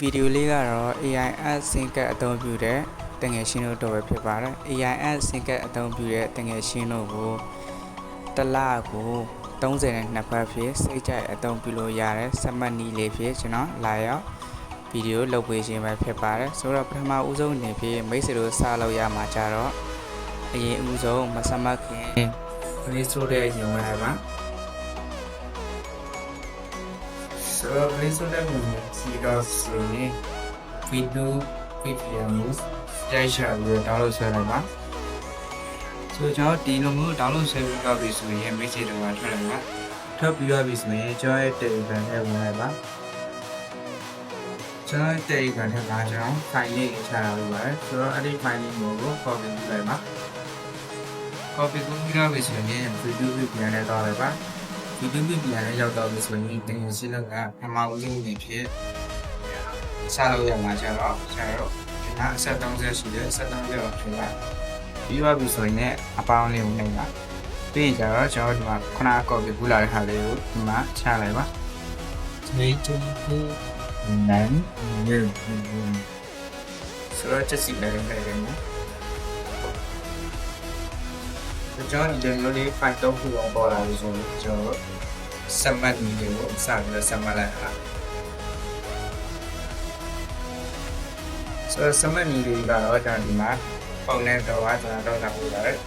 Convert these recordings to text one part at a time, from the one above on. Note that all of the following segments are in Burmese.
ဗီဒီယိုလေးကတော့ AIS စင်ကတ်အသုံးပြုတဲ့တငယ်ရှင်းတို့တော့ပဲဖြစ်ပါတယ် AIS စင်ကတ်အသုံးပြုတဲ့တငယ်ရှင်းတို့ကိုတစ်လကို30နဲ့နှစ်ပတ်ဖြစ်စိတ်ကြိုက်အသုံးပြုလို့ရတယ်စက်မှတ်နည်းလေးဖြစ်ကျွန်တော်လာရောက်ဗီဒီယိုလုပ်ပေးခြင်းပဲဖြစ်ပါတယ်ဆိုတော့ပထမဦးဆုံးအနေဖြင့်မိတ်ဆွေတို့စလုပ်ရမှာကြတော့အရင်ဦးဆုံးမစမတ်ခင် Play Store ရဲ့ညွှန်ဝင်လိုက်ပါ ဆိုတော့ Play Store ရဲ့ညွှန်ဝင်စီတော့ဆိုရင် video video ကိုရိုက်ချပြီးတော့ download ဆွဲလိုက်ပါဆိုတော့ကျွန်တော်ဒီလိုမျိုး download ဆွဲပြီးတော့ပြီဆိုရင် message တွေကထွက်လာမှာထွက်ပြီးတော့ပြီဆိုရင်ကျွန်တော်ရဲ့ Telegram နဲ့ဝင်လိုက်ပါကျွန်တော်ရဲ့ Telegram ထဲမှာကျွန်တော် file လေးချထားလို့ပါတယ်ဆိုတော့အဲ့ဒီ file လေးကို copy လုပ်လိုက်ပါ copy လုပ်ပြီးတော့ပြီဆိုရင် video ပြန်နဲ့တော့လိုက်ပါ video ပြန်နဲ့ရောက်တော့ပြီဆိုရင်တင်ရှင်းလက်ကပထမဦးဆုံးအနေဖြင့်စလို့ရမှာကျတော့ကျွန်တော်တို့ဒီမှာအဆက်30ရှိတယ်အဆက်30ကိုထည့်လိုက်ပြီးသွားပြီဆိုရင်လည်းအပေါင်းလေးကိုနှိပ်ပါပြီးရင်ကျတော့ကျွန်တော်တို့ဒီမှာခုနကကော်ပီပူလာတဲ့ဟာလေးကိုဒီမှာချလိုက်ပါဒီတူဒီနန်ညူဆိုတော့ချက်စီလည်းလည်းလည်းနော် ကျွန်တော်ဒီလိုလေး file တော့ခုအောင်ပေါ်လာလို့ဆိုရင်ကျွန်တော်စမတ်နီလေးကိုစပြီးတော့စမတ်လိုက်တာဆိုတော့စမတ်နီတွေကတော့ကျွန်တော်ဒီမှာပုံနဲ့တော့ကကျွန်တော်တော့လာပို့ပါတယ်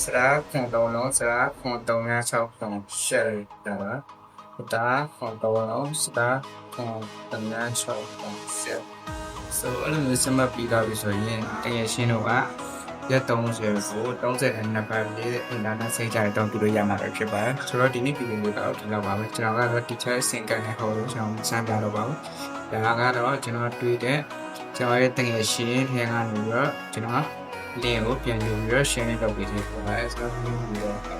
စရာခွန်တုံးလုံးစရာခွန်တုံးများ6ခွန် share တာပါဒါခွန်တုံးလုံးစရာခွန်တုံးများ6ခွန် share ဆိုအဲ့လိုမျိုးစမတ်ပြီးတော့ပြီဆိုရင်တကယ်ရှင်းတော့က ရက်30ကို30နှစ်ပတ်လေးအင်တာနက်စိတ်ကြတော့ပြုလို့ရမှာပဲဖြစ်ပါတယ်ဆိုတော့ဒီနေ့ဗီဒီယိုကတော့ဒီလောက်ပါပဲကျွန်တော်ကတော့ teacher စင်ကန်နဲ့ဟောလို့ကျွန်တော်စမ်းပြတော့ပါဘူးဒါကတော့ကျွန်တော်တွေ့တဲ့ကျွန်တော်ရဲ့တကယ်ရှင်းထဲကနေပြီးတော့ကျွန်တော်လင်းကိုပြန်ယူပြီးတော့ share လုပ်ပေးသေးပါတယ်ဆိုတော့ဒီ